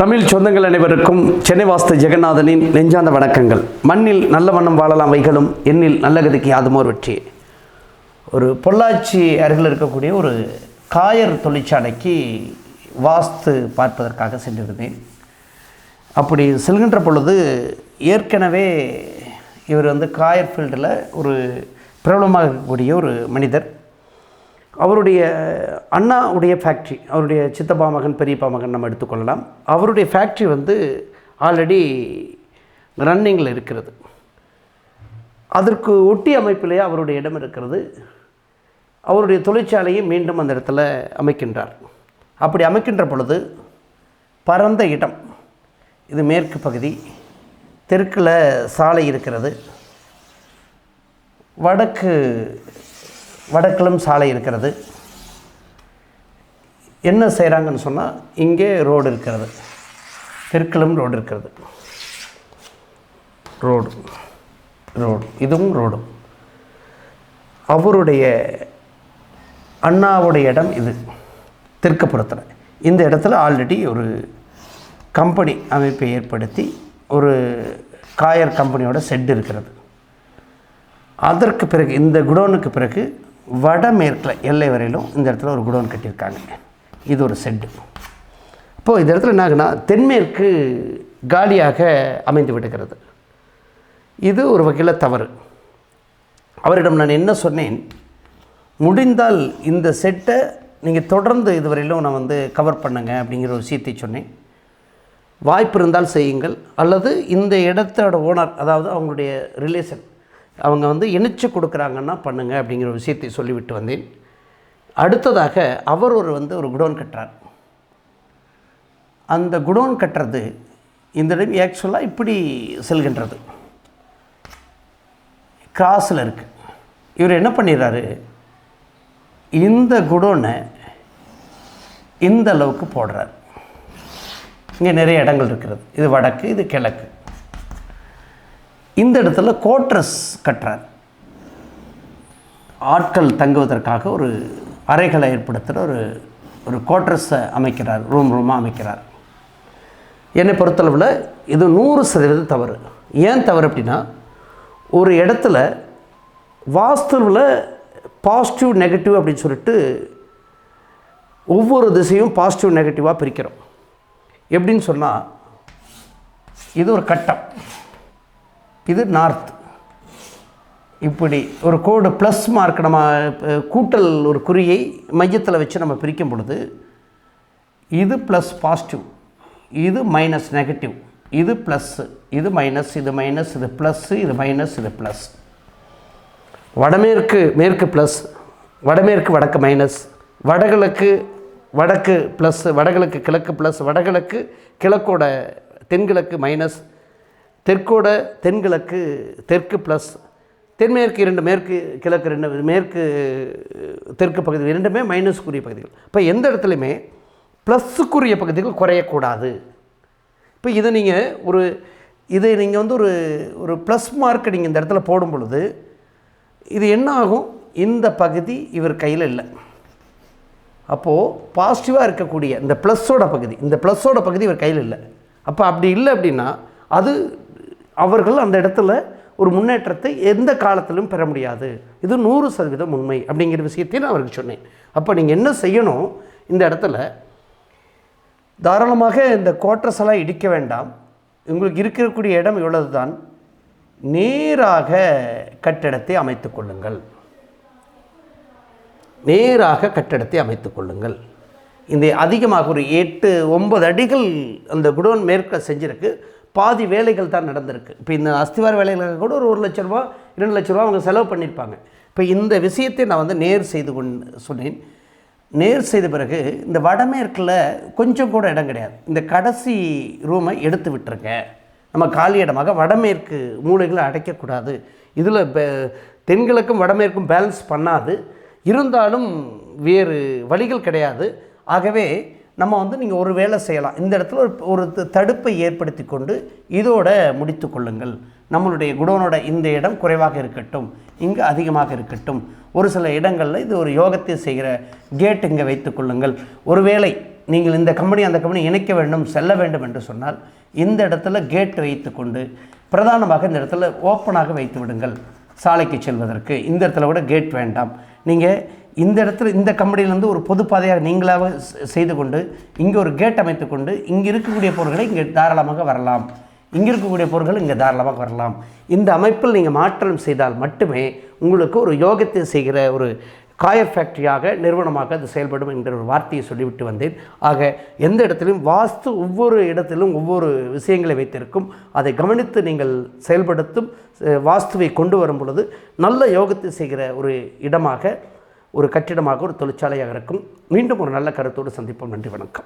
தமிழ் சொந்தங்கள் அனைவருக்கும் சென்னை வாஸ்து ஜெகநாதனின் நெஞ்சாந்த வணக்கங்கள். மண்ணில் நல்ல வண்ணம் வாழலாம் வைகளும் எண்ணில் நல்ல கதிக்கு யாதுமோர் வெற்றி. ஒரு பொள்ளாச்சி அருகில் இருக்கக்கூடிய ஒரு காயர் தொழிற்சாலைக்கு வாஸ்து பார்ப்பதற்காக சென்றிருந்தேன். அப்படி செல்கின்ற பொழுது ஏற்கனவே இவர் வந்து காயர் ஃபீல்டில் ஒரு பிரபலமாக இருக்கக்கூடிய ஒரு மனிதர். அவருடைய அண்ணாவுடைய ஃபேக்ட்ரி அவருடைய சித்தப்பா மகன் பெரியப்பா மகன் நம்ம எடுத்துக்கொள்ளலாம். அவருடைய ஃபேக்ட்ரி வந்து ஆல்ரெடி ரன்னிங்கில் இருக்கிறது. அதற்கு ஒட்டி அமைப்பிலேயே அவருடைய இடம் இருக்கிறது. அவருடைய தொழிற்சாலையை மீண்டும் அந்த இடத்துல அமைக்கின்றார். அப்படி அமைக்கின்ற பொழுது பரந்த இடம். இது மேற்கு பகுதி. தெற்கில் சாலை இருக்கிறது. வடக்கு வடக்கிலும் சாலை இருக்கிறது. என்ன செய்கிறாங்கன்னு சொன்னால் இங்கே ரோடு இருக்கிறது. தெற்கிலும் ரோடு இருக்கிறது. ரோடு ரோடு இதுவும் ரோடும் அவருடைய அண்ணாவுடைய இடம் இது தெற்குப்புறத்தில். இந்த இடத்துல ஆல்ரெடி ஒரு கம்பெனி அமைப்பை ஏற்படுத்தி ஒரு காயர் கம்பெனியோட செட் இருக்கிறது. அதற்கு பிறகு இந்த குடோனுக்கு பிறகு வடமேற்கில் எல்லை வரையிலும் இந்த இடத்துல ஒரு குடோன் கட்டியிருக்காங்க. இது ஒரு செட்டு இப்போது இந்த இடத்துல என்ன ஆகுனா தென்மேற்கு காலியாக அமைந்து விடுகிறது. இது ஒரு வகையில் தவறு. அவரிடம் நான் என்ன சொன்னேன்? முடிந்தால் இந்த செட்டை நீங்கள் தொடர்ந்து இதுவரையிலும் நான் வந்து கவர் பண்ணுங்க அப்படிங்கிற ஒரு விஷயத்தை சொன்னேன். வாய்ப்பு இருந்தால் செய்யுங்கள். அல்லது இந்த இடத்தோட ஓனர் அதாவது அவங்களுடைய ரிலேஷன் அவங்க வந்து இணைச்சு கொடுக்குறாங்கன்னா பண்ணுங்க அப்படிங்கிற விஷயத்தை சொல்லிவிட்டு வந்தேன். அடுத்ததாக அவர் ஒரு வந்து ஒரு குடோன் கட்டுறார். அந்த குடோன் கட்டுறது இந்த இடம் ஆக்சுவலாக இப்படி செல்கின்றது. கிராஸில் இருக்குது இவர் என்ன பண்ணிடுறாரு? இந்த குடோனை இந்த அளவுக்கு போடுறார். இங்கே நிறைய இடங்கள் இருக்கிறது. இது வடக்கு இது கிழக்கு. இந்த இடத்துல கோட்ரஸ் கட்டுறார். ஆட்கள் தங்குவதற்காக ஒரு அறைகளை ஏற்படுத்துகிற ஒரு ஒரு கோட்ரஸை அமைக்கிறார் ரூம் ரூமாக அமைக்கிறார். என்னை பொறுத்தளவில் இது நூறு சதவீதம் தவறு. ஏன் தவறு அப்படின்னா ஒரு இடத்துல வாஸ்துவில் பாசிட்டிவ் நெகட்டிவ் அப்படின்னு சொல்லிட்டு ஒவ்வொரு திசையும் பாசிட்டிவ் நெகட்டிவாக பிரிக்கிறோம். எப்படின்னு சொன்னால் இது ஒரு கட்டம். இது நார்த் இப்படி ஒரு கோடு ப்ளஸ் மார்க் நம்ம கூட்டல் ஒரு குறியை மையத்தில் வச்சு நம்ம பிரிக்கும் பொழுது இது ப்ளஸ் பாசிட்டிவ் இது மைனஸ் நெகட்டிவ் இது ப்ளஸ்ஸு இது மைனஸ் இது மைனஸ் இது ப்ளஸ்ஸு இது மைனஸ் இது ப்ளஸ் வடமேற்கு மேற்கு ப்ளஸ் வடமேற்கு வடக்கு மைனஸ் வடகிழக்கு வடக்கு ப்ளஸ் வடகிழக்கு கிழக்கு ப்ளஸ் வடகிழக்கு கிழக்கோட தென்கிழக்கு மைனஸ் தெற்கோட தென்கிழக்கு தெற்கு ப்ளஸ் தென்மேற்கு இரண்டு மேற்கு கிழக்கு ரெண்டு மேற்கு தெற்கு பகுதிகள் இரண்டுமே மைனஸ்க்குரிய பகுதிகள். இப்போ எந்த இடத்துலையுமே ப்ளஸ்ஸுக்குரிய பகுதிகள் குறையக்கூடாது. இப்போ இதை நீங்கள் ஒரு இதை நீங்கள் வந்து ஒரு ஒரு ப்ளஸ் மார்க் நீங்கள் இந்த இடத்துல போடும் பொழுது இது என்ன ஆகும்? இந்த பகுதி இவர் கையில் இல்லை. அப்போது பாசிட்டிவாக இருக்கக்கூடிய இந்த ப்ளஸ்ஸோட பகுதி இந்த ப்ளஸ்ஸோட பகுதி இவர் கையில் இல்லை. அப்போ அப்படி இல்லை அப்படின்னா அது அவர்கள் அந்த இடத்துல ஒரு முன்னேற்றத்தை எந்த காலத்திலும் பெற முடியாது. இது நூறு சதவீதம் உண்மை அப்படிங்கிற விஷயத்தையும் நான் அவருக்கு சொன்னேன். அப்போ நீங்கள் என்ன செய்யணும்? இந்த இடத்துல தாராளமாக இந்த கோட்ரஸ் எல்லாம் இடிக்க வேண்டாம். உங்களுக்கு இருக்கக்கூடிய இடம் இவ்வளவு தான் நேராக கட்டிடத்தை அமைத்துக் கொள்ளுங்கள். நேராக கட்டிடத்தை அமைத்துக் கொள்ளுங்கள். இந்த அதிகமாக ஒரு எட்டு ஒன்பது அடிகள் அந்த குடோன் மேற்க செஞ்சிருக்கு. பாதி வேலைகள் தான் நடந்திருக்கு. இப்போ இந்த அஸ்திவார வேலைகளுக்கு கூட ஒரு ஒரு லட்ச ரூபா இரண்டு லட்ச ரூபா அவங்க செலவு பண்ணியிருப்பாங்க இப்போ இந்த விஷயத்தை நான் வந்து நேர் செய்து கொண்டு சொன்னேன். நேர் செய்த பிறகு இந்த வடமேற்கில் கொஞ்சம் கூட இடம் கிடையாது. இந்த கடைசி ரூமை எடுத்து விட்டுருங்க. நம்ம காலி இடமாக வடமேற்கு மூலைகளை அடைக்கக்கூடாது. இதில் தென்கிழக்கும் வடமேற்கும் பேலன்ஸ் பண்ணாது. இருந்தாலும் வேறு வழிகள் கிடையாது. ஆகவே நம்ம வந்து நீங்கள் ஒரு வேலை செய்யலாம். இந்த இடத்துல ஒரு ஒரு தடுப்பை ஏற்படுத்தி கொண்டு இதோட முடித்து கொள்ளுங்கள். நம்மளுடைய குடோனோட இந்த இடம் குறைவாக இருக்கட்டும் இங்கே அதிகமாக இருக்கட்டும். ஒரு சில இடங்களில் இது ஒரு யோகத்தை செய்கிற கேட் இங்கே வைத்துக்கொள்ளுங்கள் ஒருவேளை நீங்கள் இந்த கம்பெனி அந்த கம்பெனி இணைக்க வேண்டும் செல்ல வேண்டும் என்று சொன்னால் இந்த இடத்துல கேட் வைத்துக்கொண்டு பிரதானமாக இந்த இடத்துல ஓப்பனாக வைத்து விடுங்கள். சாலைக்கு செல்வதற்கு. இந்த இடத்துல கூட கேட் வேண்டாம். நீங்கள் இந்த இடத்துல இந்த கம்பெனியிலேருந்து ஒரு பொது பாதையாக நீங்களாக செய்து கொண்டு இங்கே ஒரு கேட் அமைத்து கொண்டு இங்கே இருக்கக்கூடிய பொருட்களை இங்கே தாராளமாக வரலாம். இங்கே இருக்கக்கூடிய பொருட்கள் இங்கே தாராளமாக வரலாம். இந்த அமைப்பில் நீங்கள் மாற்றம் செய்தால் மட்டுமே உங்களுக்கு ஒரு யோகத்தை செய்கிற ஒரு காயர் ஃபேக்டரியாக நிறுவனமாக அது செயல்படும் என்கிற ஒரு வார்த்தையை சொல்லிவிட்டு வந்தேன். ஆக எந்த இடத்திலும் வாஸ்து ஒவ்வொரு இடத்திலும் ஒவ்வொரு விஷயங்களை வைத்திருக்கும் அதை கவனித்து நீங்கள் செயல்படுத்தும் வாஸ்துவை கொண்டு வரும் பொழுது நல்ல யோகத்தை செய்கிற ஒரு இடமாக ஒரு கட்டிடமாக ஒரு தொழிற்சாலையாக இருக்கும். மீண்டும் ஒரு நல்ல கருத்தோடு சந்திப்போம். நன்றி வணக்கம்.